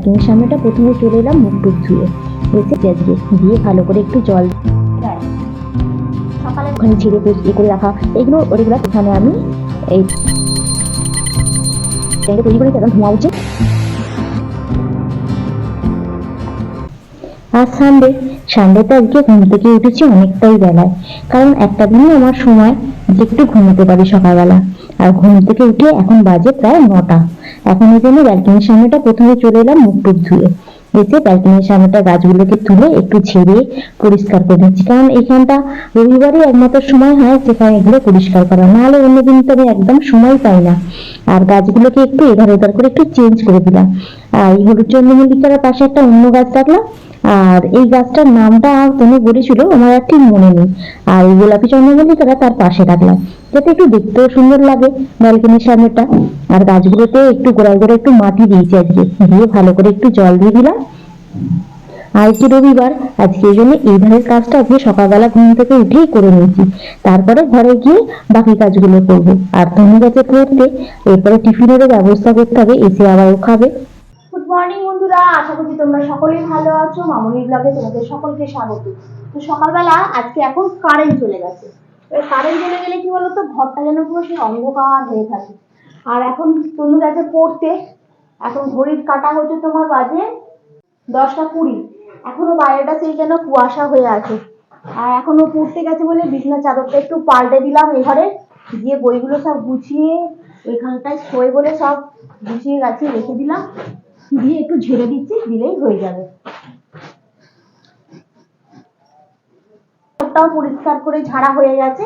ব্যালকনির সামনেটা প্রথমে চলে এলাম মুখ টুক ধুয়ে। এসে আজকে দিয়ে ভালো করে একটু জল সকালে ওখানে ছেড়ে এ করে রাখা। এগুলো রেগুলার এখানে আমি এই তৈরি উঠছে। আর সানডে সানডেতে আজকে ঘুম থেকে উঠেছি অনেকটাই বেলায়। কারণ একটা দিনই আমার সময় যে একটু ঘুমোতে পারি সকালবেলা। আর ঘুম থেকে উঠে এখন বাজে প্রায় নটা। এখন এই জন্য ব্যালকনির সামনেটা প্রথমে চলে এলাম, মুখ টুক ধুয়ে। এসে ব্যালকনির সামনেটা গাছগুলোকে তুলে একটু ছেড়ে পরিষ্কার করে নিচ্ছি। কারণ এখানটা রবিবারই একমাত্র সময় হয় সেখানে এগুলো পরিষ্কার করা। নাহলে অন্যদিন তো আমি একদম সময় পাই না। আর গাছগুলোকে একটু এধার ওধার করে একটু চেঞ্জ করে দিলাম। আর এই হলুদ চন্দ্রমল্লিকার পাশে একটা অন্য গাছ রাখলাম। আর এই গাছটার নামটা কোনো বলেছিল আমার আর ঠিক মনে নেই। আর এই গোলাপি চন্দ্রমল্লিকাটা তার পাশে রাখলাম। যাতে একটু দেখতেও সুন্দর লাগে ব্যালকনির সামনেটা আর গাছগুলোতে একটু গোড়ায় গোড়ায় একটু মাটি দিয়েছি আজকে। দিয়ে ভালো করে একটু জল দিয়ে দিলাম। আজকে রবিবার, আজকে এই জন্য এই ধারের কাজটা আজকে সকালবেলা ঘুম থেকে উঠেই করে নিয়েছি। তারপরে ঘরে গিয়ে বাকি কাজগুলো করব। আর তনু গাছে করতে এরপরে টিফিনেরও ব্যবস্থা করতে হবে, এসে আবারও খাবে। গুড বন্ধুরা, আশা করছি তোমরা সকলেই ভালো আছো। মামুনি ব্লগে তোমাদের সকলকে স্বাগত। তো সকালবেলা আজকে এখন কারেন্ট চলে গেছে। কারেন্ট চলে গেলে কি বলতো, ঘরটা যেন পুরো সেই অন্ধকার হয়ে থাকে। আর এখন তনু গেছে পড়তে। এখন ঘড়ির কাটা হচ্ছে তোমার বাজে দশটা কুড়ি। এখনও বাইরেটা সেই যেন কুয়াশা হয়ে আছে। আর এখনও পড়তে গেছে বলে বিছানার চাদরটা একটু পাল্টে দিলাম এঘরে গিয়ে বইগুলো সব গুছিয়ে ওইখানটায় শোয় বলে সব গুছিয়ে গাছিয়ে রেখে দিলাম। দিয়ে একটু ঝেড়ে দিচ্ছি, দিলেই হয়ে যাবে। ঘরটাও পরিষ্কার করে ঝাড়া হয়ে গেছে,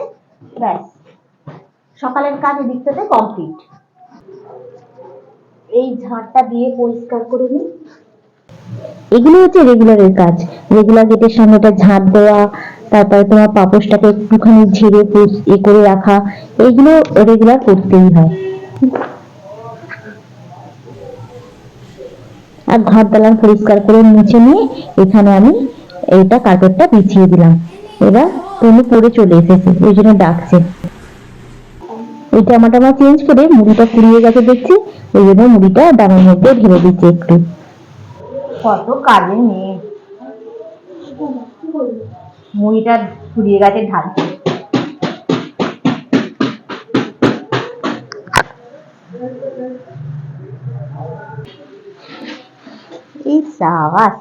ব্যাস। সকালের কাজ এদিকটাতে কমপ্লিট। এই ঝাড়টা দিয়ে পরিষ্কার করে নিই। এগুলো হচ্ছে রেগুলারের কাজ। রেগুলার গেটের সামনেটা ঝাঁট দেওয়া, তারপরে তোমার পাপোশটাকে একটুখানি ঝেড়ে এ করে রাখা, এইগুলো রেগুলার করতেই হয়। আর ঘর দালান পরিষ্কার করে মুছে নিয়ে এখানে আমি এইটা কার্পেটটা বিছিয়ে দিলাম। এবার তুমি পরে চলে এসেছে ওই জন্য ডাকছে। ওই জামাটা আমার চেঞ্জ করে মুড়িটা কুড়িয়ে গেছে দেখছি, ওই জন্য মুড়িটা ডামের মধ্যে ঢেলে দিচ্ছে একটু। কত কাজে মেয়ে। মুড়িটা ফুরিয়ে গেছে ঢালতে সাবাস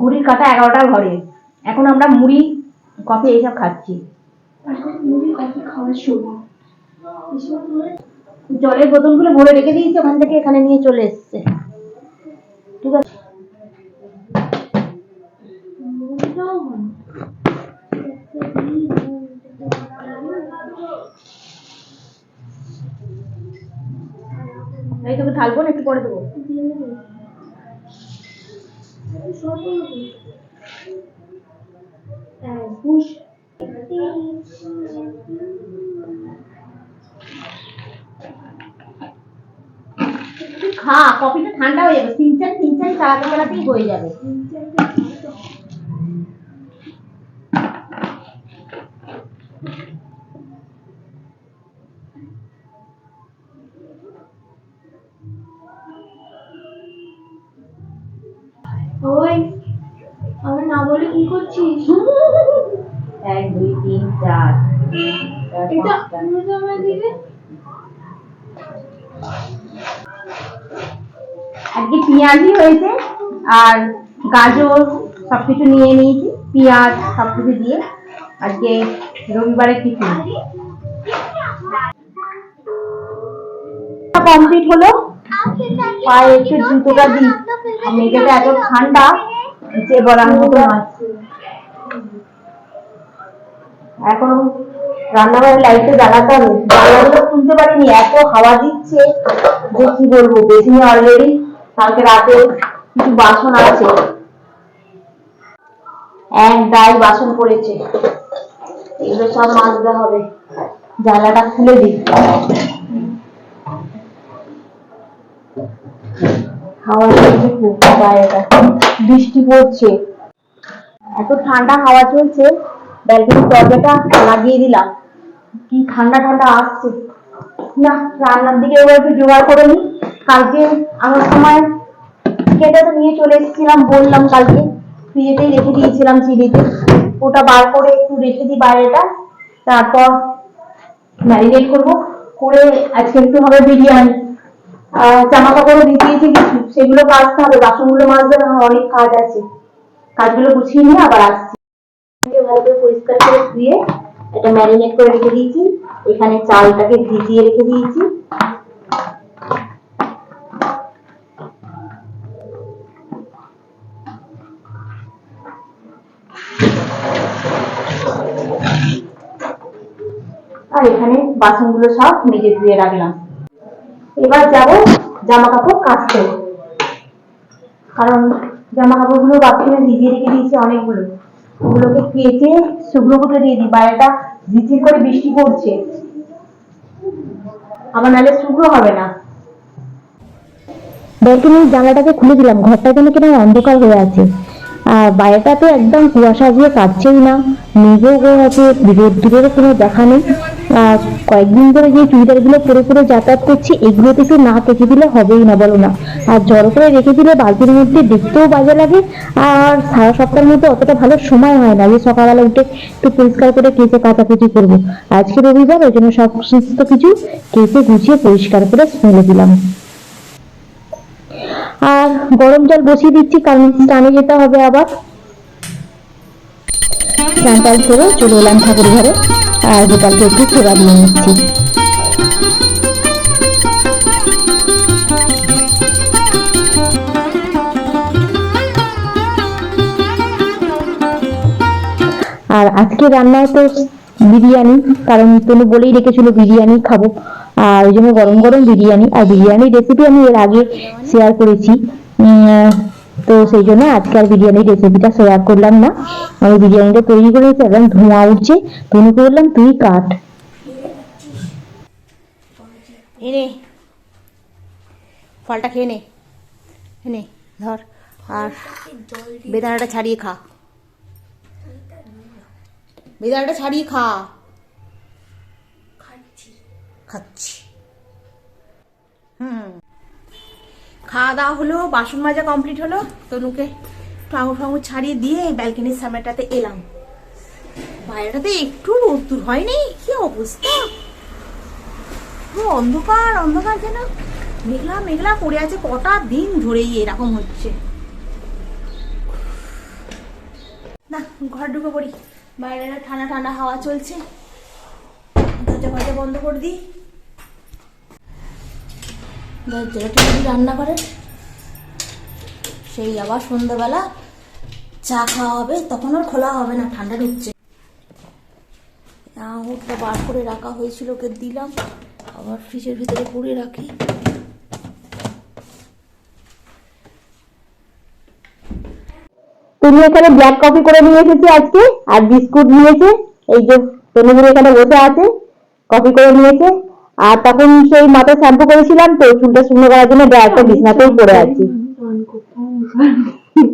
ঘড়ির কাটা এগারোটার ঘরে। এখন আমরা মুড়ি, কফি এইসব খাচ্ছি। জলের বোতলগুলো ভরে রেখে দিয়েছি, ওখান থেকে এখানে নিয়ে চলে এসছে। ঠিক আছে? খা কফিটা ঠান্ডা হয়ে যাবে সিনচান সিনচান চালাতে চালাতেই হয়ে যাবে ওই আমি না বলে কি করছিস এক দুই তিন চার এটা অন্যতমের দিকে আজকে পেঁয়াজই হয়েছে আর গাজর সবকিছু নিয়ে নিয়েছি, পেঁয়াজ সবকিছু দিয়ে আজকে রবিবারের টিফিন। কমপ্লিট হলো। পায়ে একটু জুতোটা দিই। মেয়েটাকে এত ঠান্ডা যে বলার মতো এখন রান্নাঘরের লাইটটা জ্বালাতে হবে। খুলতে পারিনি, এত হাওয়া দিচ্ছে। যে কি বলব বেসিনে অলরেডি কালকে রাতে কিছু বাসন আছে। এক ডাই বাসন পড়েছে। এগুলো সব মাজতে হবে। জানলাটা খুলে দিই। বৃষ্টি পড়ছে। এত ঠান্ডা হাওয়া চলছে ব্যালকনির দরজাটা লাগিয়ে দিলাম। কি ঠান্ডা ঠান্ডা আসছে। না, রান্নার দিকে এবার একটু জোগাড় করে নিই। কালকে আমার সময় কেটে তো নিয়ে চলে এসেছিলাম, বললাম কালকে ফ্রিজেতেই রেখে দিয়েছিলাম চিড়িতে ওটা বার করে একটু রেখে দিই বাইরেটা। তারপর ম্যারিনেট করব। করে আজকে একটু হবে বিরিয়ানি। জামা কাপড়ও ভিজিয়েছি কিছু। সেগুলো কাচতে হবে, বাসনগুলো মাজতে আমার অনেক কাজ আছে। কাজগুলো গুছিয়ে নিয়ে আবার আসছি। ভালো করে পরিষ্কার করে ধুয়ে এটা ম্যারিনেট করে রেখে দিয়েছি। এখানে চালটাকে ভিজিয়ে রেখে দিয়েছি। আর এখানে বাসনগুলো সব মেজে ধুয়ে রাখলাম। এবার যাব জামা কাপড় কাচতে। কারণ জামা কাপড়গুলো বাথরুমে ভিজিয়ে রেখে দিয়েছি অনেকগুলো। ওগুলোকে কেচে শুকনো করতে দিয়ে দিই। বাইরেটা ঝিরঝির করে বৃষ্টি পড়ছে। আমার নালে শুকনো হবে না। ব্যালকনির জানলাটাকে খুলে দিলাম, ঘরটা যেন কেন অন্ধকার হয়ে আছে। আর বাইরেটা তো একদম কুয়াশা দিয়ে কাটছেই না, মেঘেও আছে রোদ্দুরেরও কোনো দেখা নেই। কয়েকদিন ধরে যে চুড়িদারগুলো পরে পরে যাতায়াত করছি, এগুলোতে একটু না কেচে দিলে হবেই না, বলো না। আর জড়ো করে রেখে দিলে বালতির মধ্যে দেখতেও বাজে লাগে, আর সারা সপ্তাহের মধ্যে অতটা ভালো সময় হয় না যে সকালবেলা উঠে একটু পরিষ্কার করে কেচে কাচাকুচি করব। আজকে রবিবার, ওই জন্য সব সমস্ত কিছু কেচে গুছিয়ে পরিষ্কার করে ফেলে দিলাম। আর গরম জল বসিয়ে দিচ্ছি, কারণ স্নানে যেতে হবে আবার। স্নান করে চলে এলাম ঠাকুর ঘরে। আর গোপালকে একটু সেবা দিয়ে নিচ্ছি আর আজকে রান্নায় তো বিরিয়ানি, কারণ তনু বলেই রেখেছিল বিরিয়ানি খাব। আর ওই জন্য গরম গরম বিরিয়ানি, আর বিরিয়ানির রেসিপি আমি এর আগে শেয়ার করেছি। তো সেই জন্য আজকে আর বিরিয়ানির রেসিপিটা শেয়ার করলাম না। আমি বিরিয়ানিটা তৈরি করেছি এবং ধোঁয়া উঠছে। তনুকে বললাম তুই কাট। এনে ফলটা খেয়ে নে। এনে ধর। আর বেদানাটা ছাড়িয়ে খা। বেদানাটা ছাড়িয়ে খা। খাচ্ছি। হুম। খাওয়া দাওয়া হলো, বাসন মাজা কমপ্লিট হলো, তনুকে আঙুর ফাঙুর ছাড়িয়ে দিয়ে ব্যালকনির সামনেটাতে এলাম। বাইরেটাতে একটু রোদ্দুর হয়নি, কি অবস্থা? অন্ধকার অন্ধকার যেন। মেঘলা মেঘলা পড়ে আছে, কটা দিন ধরেই এরকম হচ্ছে। না, ঘর ঢুকে পড়ি। বাইরে ঠান্ডা ঠান্ডা হাওয়া চলছে। দরজা ফরজা বন্ধ করে দিই। যদি রান্না করে, সেই আবার সন্ধ্যাবেলা চা খাওয়া হবে, তখন আর খোলা হবে না, ঠান্ডা ঢুকছে। আঙুরটা বার করে রাখা হয়েছিল, ওকে দিলাম। আবার ফ্রিজের ভিতরে পুড়ে রাখি। তুমি এখানে ব্ল্যাক কফি করে নিয়ে এসেছি আজকে, আর বিস্কুট নিয়েছে এই যে তনুগুলো এখানে বসে আছে কফি করে নিয়েছে আর তখন সেই মাথায় শ্যাম্পু করেছিলাম তো চুলটা শুকনো করার জন্য ড্রায়ারটা বিছনাতেই পড়ে আছি।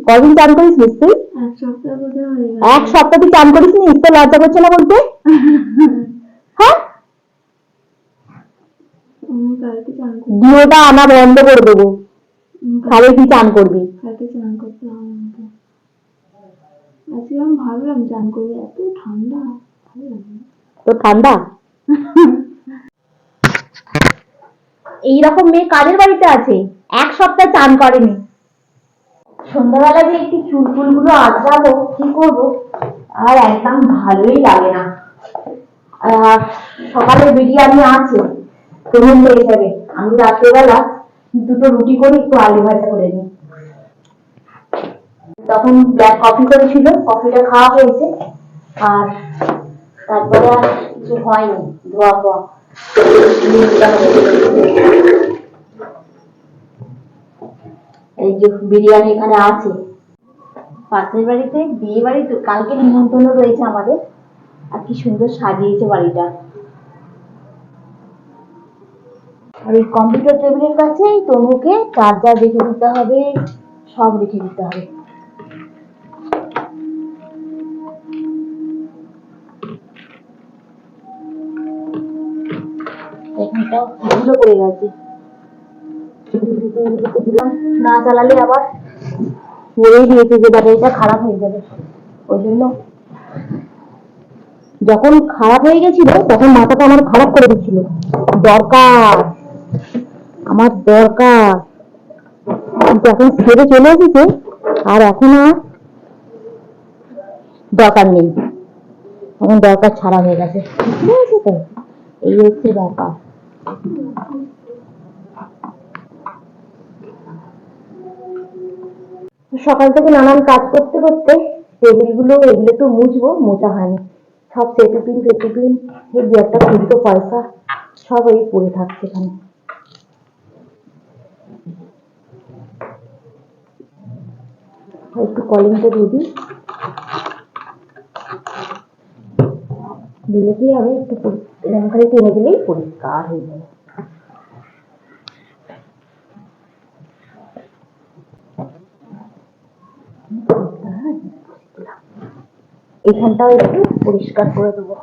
কদিন চান করিস নিস তুই? এক সপ্তাহ তুই চান করিস নি তো লজ্জা করছে না বলতে? হ্যাঁ? ডিওটা আনা বন্ধ করে দেবো। তাহলে তুই চান করবি। ভাবলাম চান করব এত ঠান্ডা। তো ঠান্ডা? এইরকম মেয়ে কাদের বাড়িতে আছে? এক সপ্তাহ চান করেনি। সন্ধ্যাবেলা যে একটু চুল ফুলগুলো আঁচড়াবো, কি করব? আর একদম ভালোই লাগে না। সকালে বিরিয়ানি আছে তুমি পেয়ে যাবে। আমি রাত্রেবেলা দুটো রুটি করে একটু আলু ভাজা করে নিই। তখন ব্ল্যাক কফি করেছিল, কফিটা খাওয়া হয়েছে। আর তারপরে আর কিছু হয়নি ধোয়া ফোয়া এই যে বিরিয়ানি এখানে আছে। পাশের বাড়িতে, বিয়ে বাড়ি তো কালকে নিমন্ত্রণ রয়েছে আমাদের। আর কি সুন্দর সাজিয়েছে বাড়িটা। আর এই কম্পিউটার টেবিলের কাছেই তনুকে চার্জার রেখে দিতে হবে, সব রেখে দিতে হবে। পড়ে গেছে। না চালালে আবার দিয়েছে যে খারাপ হয়ে যাবে। ওই জন্য যখন খারাপ হয়ে গেছিল, তখন মাথাটা আমার খারাপ করে দিচ্ছিল। দরকার, আমার দরকার। এখন ছেড়ে চলে এসেছে, আর এখন আর দরকার নেই। এখন দরকার ছাড়া হয়ে গেছে। তো? এই হচ্ছে ব্যাপার। সকাল থেকে নানান কাজ করতে করতে টেবিলগুলো এগুলো তো মুছবো, মোছা হয়নি। সব সেটিপিন ফেটিপিন এই দু একটা খুচরো পয়সা সব এই পড়ে থাকছে এখানে। একটু কলিংটা দিয়ে দিই। দিলে কি হবে একটু এরকম করে টেনে দিলেই পরিষ্কার হয়ে যাবে এখানটাও একটু পরিষ্কার করে দেবো।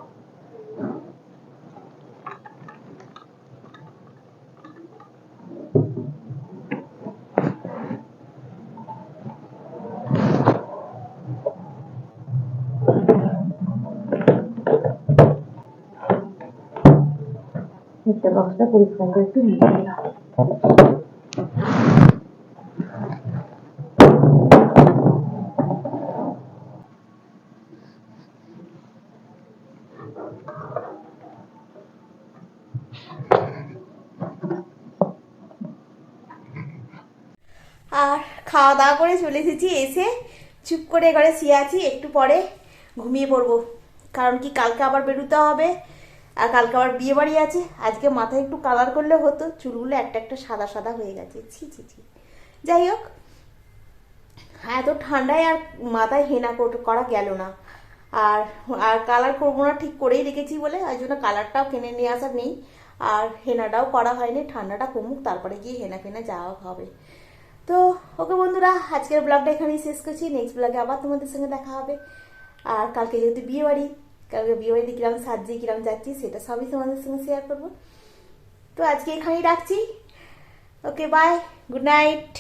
মিস্টার বক্সটা পরিষ্কার করে একটু মুছে দিলাম আর খাওয়া দাওয়া করে চলে এসেছি, এসে চুপ করে ঘরে শুয়ে আছি, একটু পরে ঘুমিয়ে পড়ব। কারণ কি কালকে আবার বেরোতে হবে আর কালকে আবার বিয়ে বাড়ি আছে। আজকে মাথায় একটু কালার করলে হতো, চুলগুলো একটা একটা সাদা সাদা হয়ে গেছে। ছি ছি ছি। যাই হোক এত ঠান্ডায় আর মাথায় হেনা কর- গেল না। আর আর কালার করব না, ঠিক করেই রেখেছি বলে ওই জন্য কালারটাও কিনে নিয়ে আসার নেই। আর হেনাটাও করা হয়নি, ঠান্ডাটা কমুক, তারপরে গিয়ে হেনা ফেনা যাওয়া হবে। তো, ওকে বন্ধুরা, আজকের ব্লগটা এখানেই শেষ করছি। নেক্সট ব্লগে আবার তোমাদের সঙ্গে দেখা হবে। আর কালকে যেহেতু বিয়ে বাড়ি কালকে বিয়ে বাড়িতে কিরম সাজি কিরম যাচ্ছি, সেটা সবই তোমাদের সঙ্গে শেয়ার করব। তো আজকে এখানেই রাখছি। Okay bye good night